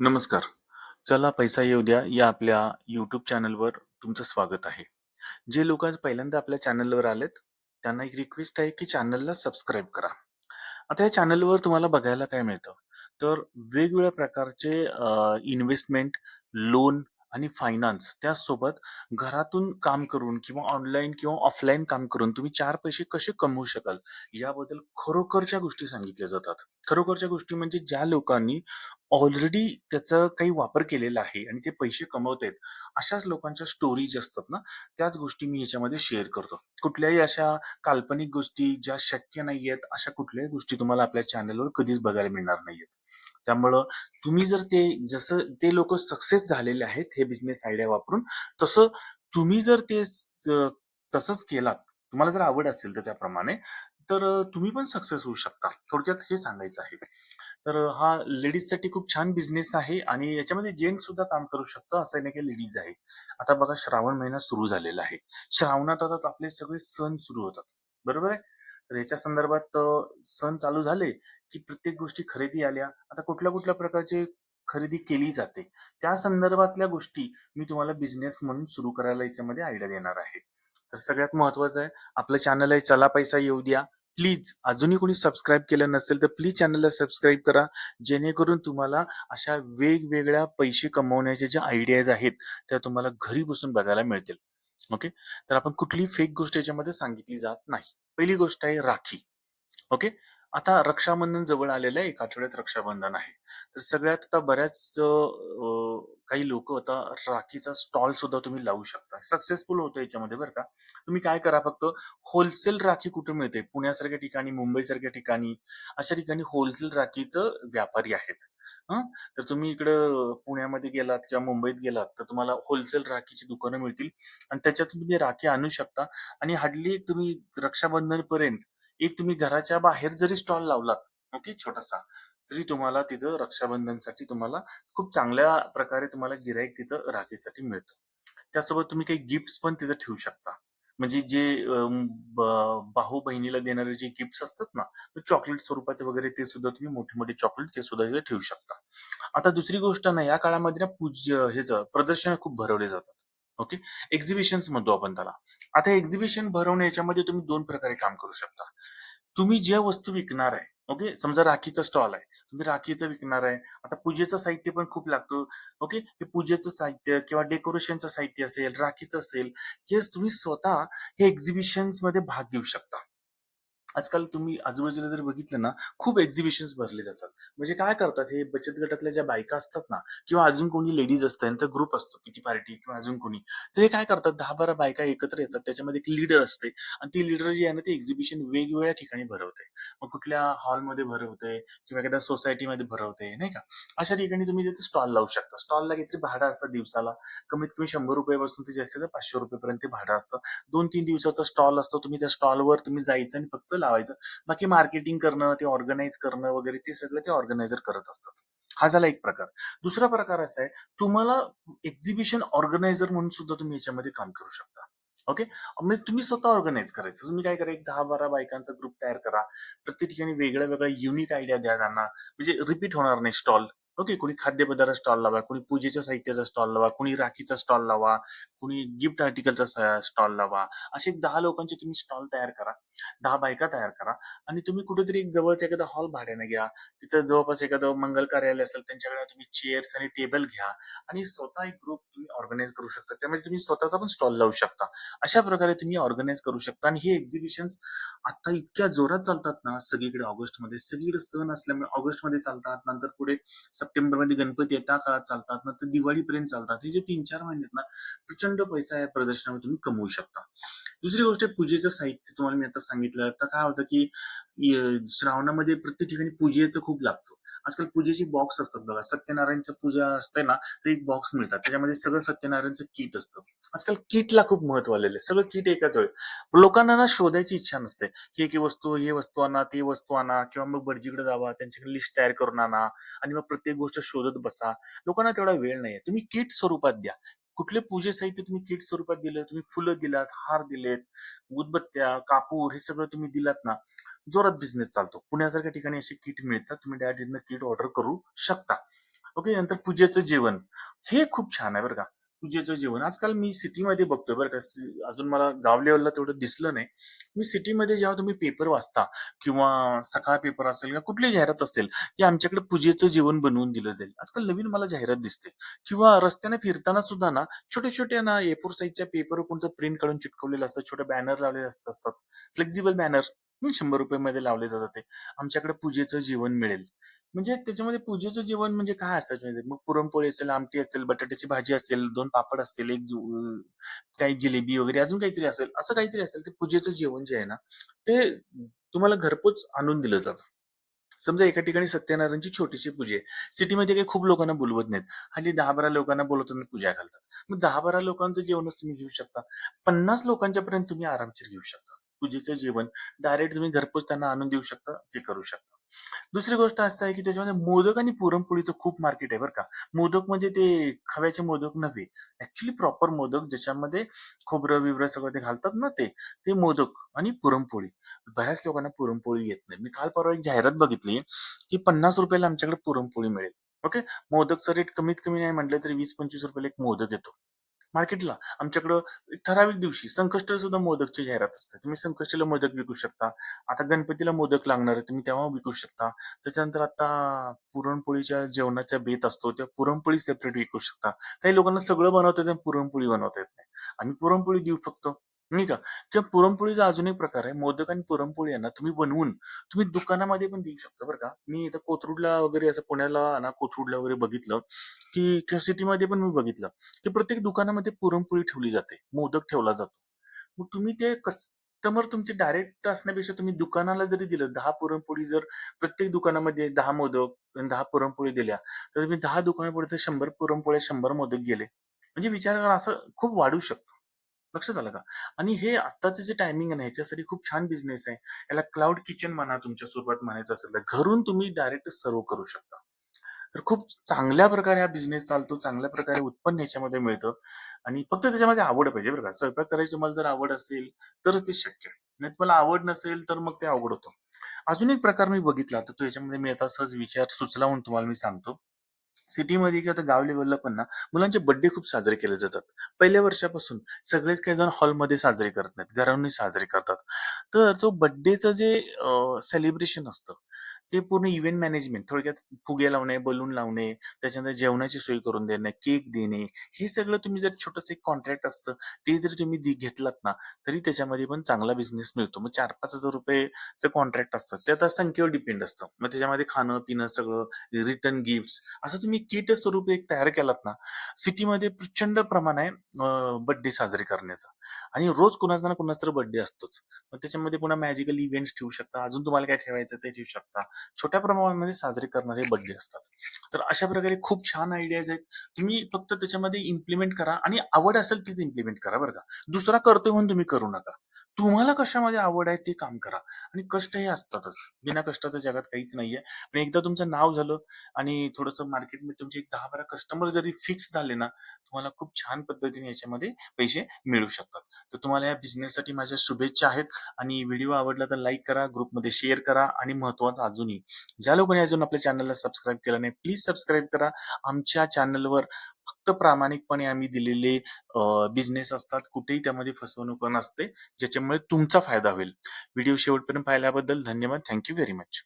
नमस्कार. चला पैसा येऊ द्या या आपल्या यूट्यूब चॅनलवर तुमचं स्वागत आहे. जे लोक आज पहिल्यांदा आपल्या चॅनलवर आलेत, त्यांना एक रिक्वेस्ट आहे की चॅनलला सबस्क्राईब करा. आता या चॅनलवर तुम्हाला बघायला काय मिळतं, तर वेगवेगळ्या प्रकारचे इन्व्हेस्टमेंट, लोन आणि फायनान्स त्याचसोबत घरातून काम करून किंवा ऑनलाईन किंवा ऑफलाईन काम करून तुम्ही चार पैसे कसे कमवू शकाल, याबद्दल खरोखरच्या गोष्टी सांगितल्या जातात. खरोखरच्या गोष्टी म्हणजे ज्या लोकांनी ऑलरेडी त्याचा काही वापर केलेला आहे आणि ते पैसे कमवतायत, अशाच लोकांच्या स्टोरी ज्या असतात ना, त्याच गोष्टी मी ह्याच्यामध्ये शेअर करतो. कुठल्याही अशा काल्पनिक गोष्टी ज्या शक्य नाहीयेत, अशा कुठल्याही गोष्टी तुम्हाला आपल्या चॅनलवर कधीच बघायला मिळणार नाहीयेत. त्यामुळं तुम्ही जर ते जसं ते लोक सक्सेस झालेले आहेत, हे बिझनेस आयडिया वापरून, तसं तुम्ही जर ते तसंच केलात, तुम्हाला जर आवड असेल तर त्याप्रमाणे, तर तुम्ही पण सक्सेस होऊ शकता. थोडक्यात हे सांगायचं आहे. तर हा लेडीजसाठी खूप छान बिझनेस आहे आणि याच्यामध्ये जेंट्स सुद्धा काम करू शकतं, असं नाही की लेडीज आहे. आता बघा श्रावण महिना सुरू झालेला आहे. श्रावणात आता आपले सगळे सण सुरू होतात, बरोबर आहे? तर याच्या संदर्भात सण चालू झाले, की प्रत्येक गोष्टी खरेदी आल्या. आता कुठल्या-कुठल्या प्रकारची खरेदी केली जाते, त्या संदर्भातल्या गोष्टी मी तुम्हाला बिझनेस म्हणून सुरू करायला याच्यामध्ये आयडिया देणार आहे. तर सगळ्यात महत्वाचं आहे, आपलं चॅनल आहे चला पैसा येऊ द्या. प्लीज अजूनही कोणी सबस्क्राईब केलं नसेल, तर प्लीज चॅनलला सबस्क्राईब करा. जेणेकरून तुम्हाला अशा वेगवेगळ्या पैसे कमवण्याच्या ज्या आयडियाज आहेत, त्या तुम्हाला घरी बसून बघायला मिळतील. ओके. तर आपण कुठलीही फेक गोष्ट याच्यामध्ये सांगितली जात नाही. पहिली गोष्ट आहे राखी. ओके. आता रक्षाबंधन जवळ आलेलं आहे. एक आठवड्यात रक्षाबंधन आहे. तर सगळ्यात आता बऱ्याच काही लोक आता राखीचा स्टॉल सुद्धा तुम्ही लावू शकता. सक्सेसफुल होतं याच्यामध्ये बरं का. तुम्ही काय करा फक्त होलसेल राखी कुठे मिळते? पुण्यासारख्या ठिकाणी, मुंबईसारख्या ठिकाणी, अशा ठिकाणी होलसेल राखीचं व्यापारी आहेत. हं. तर तुम्ही इकडं पुण्यामध्ये गेलात किंवा मुंबईत गेलात, तर तुम्हाला होलसेल राखीची दुकानं मिळतील आणि त्याच्यातून तुम्ही राखी आणू शकता आणि हार्डली तुम्ही रक्षाबंधनपर्यंत एक तुम्ही घराच्या बाहेर जरी स्टॉल लावलात, ओके, छोटासा, तरी तुम्हाला तिथं रक्षाबंधनसाठी तुम्हाला खूप चांगल्या प्रकारे तुम्हाला गिराईक तिथं राखीसाठी मिळतं. त्यासोबत तुम्ही काही गिफ्ट्स पण तिथं ठेवू शकता. म्हणजे जे भाऊ-बहिणीला देणारे जे गिफ्ट्स असतात ना, चॉकलेट स्वरूपात वगैरे ते सुद्धा तुम्ही मोठे-मोठे चॉकलेट ते सुद्धा तिथे ठेवू शकता. आता दुसरी गोष्ट ना, या काळामध्ये ना पूज्य हेच प्रदर्शन खूप भरवले जातात. ओके. एक्झिबिशन्स म्हणतो आपण त्याला. आता एक्झिबिशन भरवणे याच्यामध्ये तुम्ही दोन प्रकारे काम करू शकता. तुम्ही ज्या वस्तू विकणार आहे, ओके. समजा राखीचा स्टॉल आहे. तुम्ही राखीचं विकणार आहे. आता पूजेचं साहित्य पण खूप लागतं. ओके. हे पूजेचं साहित्य किंवा डेकोरेशनचं साहित्य असेल, राखीचं असेल, हेच तुम्ही स्वतः हे एक्झिबिशन्समध्ये भाग घेऊ शकता. आजकाल तुम्ही आजूबाजूला जर बघितलं ना, खूप एक्झिबिशन्स भरले जातात. म्हणजे काय करतात हे बचत गटातल्या ज्या बायका असतात ना किंवा अजून कोणी लेडीज असतात त्यांचा ग्रुप असतो, किती पार्टी किंवा अजून कोणी. तर हे काय करतात दहा बारा बायका एकत्र येतात. त्याच्यामध्ये एक लीडर असते आणि ती लीडर जी आहे ना, ती एक्झिबिशन वेगवेगळ्या ठिकाणी भरवते. मग कुठल्या हॉलमध्ये भरवते किंवा एखाद्या सोसायटीमध्ये भरवते, नाही का? अशा ठिकाणी तुम्ही तिथे स्टॉल लावू शकता. स्टॉलला काहीतरी भाडं असतं दिवसाला. कमीत कमी शंभर रुपयापासून ते जास्त पाचशे रुपयेपर्यंत भाडं असतं. 2-3 दिवसाचा स्टॉल असतो. तुम्ही त्या स्टॉलवर तुम्ही जायचं आणि फक्त लावायचं. बाकी मार्केटिंग करणं, ते ऑर्गनाईज करणं वगैरे ते सगळं ते ऑर्गनायझर करत असतात. हा झाला एक प्रकार. दुसरा प्रकार असा आहे, तुम्हाला एक्झिबिशन ऑर्गनायझर म्हणून सुद्धा तुम्ही याच्यामध्ये काम करू शकता. ओके. म्हणजे तुम्ही स्वतः ऑर्गनाईज करायचं. तुम्ही काय करा, एक दहा बारा बायकांचा ग्रुप तयार करा. प्रत्येक ठिकाणी वेगळ्या-वेगळ्या युनिक आयडिया द्या त्यांना. म्हणजे रिपीट होणार नाही स्टॉल. ओके. कोणी खाद्यपदार्थ स्टॉल लावा, कोणी पूजेच्या साहित्याचा स्टॉल लावा, कोणी राखीचा स्टॉल लावा, कोणी गिफ्ट आर्टिकलचा स्टॉल लावा. असे दहा लोकांचे तुम्ही स्टॉल तयार करा. दहा बायका तयार करा आणि तुम्ही कुठेतरी एक जवळचा एखादा हॉल भाड्याने घ्या. तिथं जवळपास एखादं मंगल कार्यालय असेल, त्यांच्याकडे तुम्ही चेअर्स आणि टेबल घ्या आणि स्वतः एक ग्रुप तुम्ही ऑर्गनाईज करू शकता. त्यामध्ये तुम्ही स्वतःचा पण स्टॉल लावू शकता. अशा प्रकारे तुम्ही ऑर्गनाईज करू शकता आणि हे एक्झिबिशन आता इतक्या जोरात चालतात ना, सगळीकडे ऑगस्टमध्ये. सगळीकडे सण असल्यामुळे ऑगस्टमध्ये चालतात. नंतर पुढे सप्टेंबरमध्ये गणपती येता काळात चालतात. नंतर दिवाळीपर्यंत चालतात. हे जे 3-4 महिने आहेत ना, प्रचंड पैसा या प्रदर्शनामध्ये तुम्ही कमवू शकता. दुसरी गोष्ट पूजेचं साहित्य. तुम्हाला मी आता सांगितलं. तर काय होतं, की श्रावणामध्ये प्रत्येक ठिकाणी पूजेचं खूप लागतं. आजकाल पूजेची बॉक्स असतात बघा. सत्यनारायणचं पूजा असते ना, तर एक बॉक्स मिळतात. त्याच्यामध्ये सगळं सत्यनारायणचं किट असतं. आजकाल किटला खूप महत्त्व आलेलं आहे. सगळं किट एकाच वेळ लोकांना ना शोधायची इच्छा नसते. की एक वस्तू, हे वस्तू आणा, ते वस्तू आणा किंवा मग भटजीकडे जावा, त्यांच्याकडे लिस्ट तयार करून आणा आणि मग प्रत्येक गोष्ट शोधत बसा. लोकांना तेवढा वेळ नाहीये. तुम्ही किट स्वरूपात द्या. कुठले पूजे साहित्य तुम्ही किट स्वरूपात दिलं, तुम्ही फुलं दिलात, हार दिलेत, उदबत्त्या, कापूर हे सगळं तुम्ही दिलात ना, जोरात बिझनेस चालतो. पुण्यासारख्या ठिकाणी असे किट मिळतात. तुम्ही डायरेक्ट किट ऑर्डर करू शकता. ओके. नंतर पूजेचं जेवण. हे खूप छान आहे बरं का. पूजेचं जेवण. आजकाल मी सिटीमध्ये बघतोय बरं का. अजून मला गाव लेवलला तेवढं दिसलं नाही. मी सिटीमध्ये जेव्हा तुम्ही पेपर वाचता किंवा सकाळ पेपर असेल किंवा कुठली जाहिरात असेल, की आमच्याकडे पूजेचं जेवण बनवून दिलं जाईल. आजकाल नवीन मला जाहिरात दिसते किंवा रस्त्याने फिरताना सुद्धा ना, छोटे-छोटे ना ए फोर साईजच्या पेपर कोणतं प्रिंट काढून चिटकवलेलं असतं. छोटे बॅनर लावलेले अस असतात. फ्लेक्झिबल बॅनर शंभर रुपये मध्ये लावले जातात ते. आमच्याकडे पूजेचं जेवण मिळेल. म्हणजे त्याच्यामध्ये पूजेचं जेवण म्हणजे काय असतं त्याच्यामध्ये? मग पुरणपोळी असेल, आमटी असेल, बटाट्याची भाजी असेल, 2 पापड असतील, एक जु अ, काही जिलेबी वगैरे अजून काहीतरी असेल. असं काहीतरी असेल. ते पूजेचं जेवण जे आहे ना, ते तुम्हाला घरपोच आणून दिलं जातं. समजा एका ठिकाणी सत्यनारायणची छोटीशी पूजा आहे. सिटीमध्ये काही खूप लोकांना बोलवत नाहीत. हल्ली 10-12 लोकांना बोलवतात पूजा घालतात. मग 10-12 लोकांचं जेवणच तुम्ही घेऊ शकता. 50 लोकांच्या पर्यंत तुम्ही आरामशीर घेऊ शकता. पूजेचं जेवण डायरेक्ट तुम्ही घरपोच त्यांना आणून देऊ शकता. ते करू शकता. दुसरी गोष्ट असं आहे, की त्याच्यामध्ये मोदक आणि पुरणपोळीचं खूप मार्केट आहे बरं का. मोदक म्हणजे ते खव्याचे मोदक नव्हे. ॲक्चुअली प्रॉपर मोदक ज्याच्यामध्ये खोबरं-बिबरं सगळं ते घालतात ना ते, ते मोदक आणि पुरणपोळी. बऱ्याच लोकांना पुरणपोळी येत नाही. मी काल परवा एक जाहिरात बघितली, की ₹50 ला आमच्याकडे पुरणपोळी मिळेल. ओके. मोदकचा रेट कमीत कमी नाही म्हटलं तरी ₹20-25 ला एक मोदक येतो. मार्केटला. आमच्याकडं एक ठराविक दिवशी संकष्ट सुद्धा मोदकची जाहिरात असते. तुम्ही संकष्टीला मोदक विकू शकता. आता गणपतीला मोदक लागणार आहे. तुम्ही तेव्हा विकू शकता. त्याच्यानंतर आता पुरणपोळीच्या जेवणाच्या बेत असतो. त्या पुरणपोळी सेपरेट विकू शकता. काही लोकांना सगळं बनवता येतं, पुरणपोळी बनवता येत नाही. आम्ही पुरणपोळी देऊ फक्त. नाही का. किंवा पुरणपोळीचा अजून एक प्रकार आहे. मोदक आणि पुरणपोळी आहे ना, तुम्ही बनवून तुम्ही दुकानामध्ये पण देऊ शकता बरं का. मी इथं कोथरूडला वगैरे असं पुण्याला ना कोथरूडला वगैरे बघितलं, की किंवा सिटीमध्ये पण मी बघितलं, की प्रत्येक दुकानामध्ये पुरणपोळी ठेवली जाते. मोदक ठेवला जातो. मग तुम्ही ते कस्टमर तुमचे डायरेक्ट असण्यापेक्षा तुम्ही दुकानाला जरी दिलं 10 पुरणपोळी जर प्रत्येक दुकानामध्ये 10 मोदक आणि 10 पुरणपोळी दिल्या, तर तुम्ही 10 तर 100 पुरणपोळ्या, 100 मोदक गेले. म्हणजे विचार करा असं खूप वाढू शकतं. लक्षात आलं का? आणि हे आत्ताचे जे टायमिंग आहे ना, ह्याच्यासाठी खूप छान बिझनेस आहे. याला क्लाउड किचन म्हणा तुमच्या सुरुवात म्हणायचं असेल तर. घरून तुम्ही डायरेक्ट सर्व्ह करू शकता. तर खूप चांगल्या प्रकारे हा बिझनेस चालतो. चांगल्या प्रकारे उत्पन्न ह्याच्यामध्ये मिळतं आणि फक्त त्याच्यामध्ये आवड पाहिजे बरं का. स्वयंपाक करायची तुम्हाला जर आवड असेल, तरच ते शक्य आहे. नाही तुम्हाला आवड नसेल, तर मग ते अवघड होतं. अजून एक प्रकार मी बघितला, तर तो याच्यामध्ये मी आता सहज विचार सुचला म्हणून तुम्हाला मी सांगतो. सिटीमध्ये किंवा गाव लेवलला पण ना, मुलांचे बर्थडे खूप साजरे केले जातात. पहिल्या वर्षापासून सगळेच काही जण हॉलमध्ये साजरे करत नाहीत. घरांनी साजरे करतात. तर जो बर्थडेचं जे सेलिब्रेशन असतं, ते पूर्ण इव्हेंट मॅनेजमेंट थोडक्यात फुगे लावणे, बलून लावणे, त्याच्यानंतर जेवणाची सोय करून देणे, केक देणे, हे सगळं तुम्ही जर छोटंसं एक कॉन्ट्रॅक्ट असतं, ते जर तुम्ही घेतलात ना, तरी त्याच्यामध्ये पण चांगला बिझनेस मिळतो. मग चार पाच हजार रुपयेचं कॉन्ट्रॅक्ट असतं. ते आता संख्येवर डिपेंड असतं. मग त्याच्यामध्ये खाणं-पिणं सगळं, रिटर्न गिफ्ट्स असं तुम्ही किट स्वरूप एक तयार केलात ना, सिटीमध्ये प्रचंड प्रमाण आहे बर्थडे साजरे करण्याचा आणि रोज कुणाचा ना कुणाचा तर बर्थडे असतोच. मग त्याच्यामध्ये पुन्हा मॅजिकल इव्हेंट्स ठेवू शकता. अजून तुम्हाला काय ठेवायचं ते ठेवू शकता. छोट्या प्रमाणामध्ये साजरे करणारे बड्डे असतात. तर अशा प्रकारे खूप छान आयडियाज आहेत. तुम्ही फक्त त्याच्यामध्ये इम्प्लिमेंट करा आणि आवड असेल तीच इम्प्लिमेंट करा बरं का. दुसरा करतोय म्हणून तुम्ही करू नका. तुम्हाला कशामध्ये आवड आहे ते काम करा आणि कष्ट हे असतातच. बिना कष्टाचं जगात काहीच नाहीये. पण एकदा तुमचं नाव झालं आणि थोडंसं मार्केटमध्ये तुमचे 10-12 कस्टमर जरी फिक्स झाले ना, तुम्हाला खूप छान पद्धतीने याच्यामध्ये पैसे मिळू शकतात. तर तुम्हाला या बिझनेससाठी माझ्या शुभेच्छा आहेत आणि व्हिडिओ आवडला तर लाईक करा, ग्रुपमध्ये शेअर करा आणि महत्वाचं अजूनही ज्या लोकांनी अजून आपल्या चॅनलला सबस्क्राईब केलं नाही, प्लीज सबस्क्राईब करा. आमच्या चॅनलवर फक्त प्रामाणिकपणे आम्ही दिलेले बिझनेस असतात. कुठेही त्यामध्ये फसवणूक नसते, ज्याच्यामुळे तुमचा फायदा होईल. व्हिडिओ शेवटपर्यंत पाहिल्याबद्दल धन्यवाद. Thank you very much.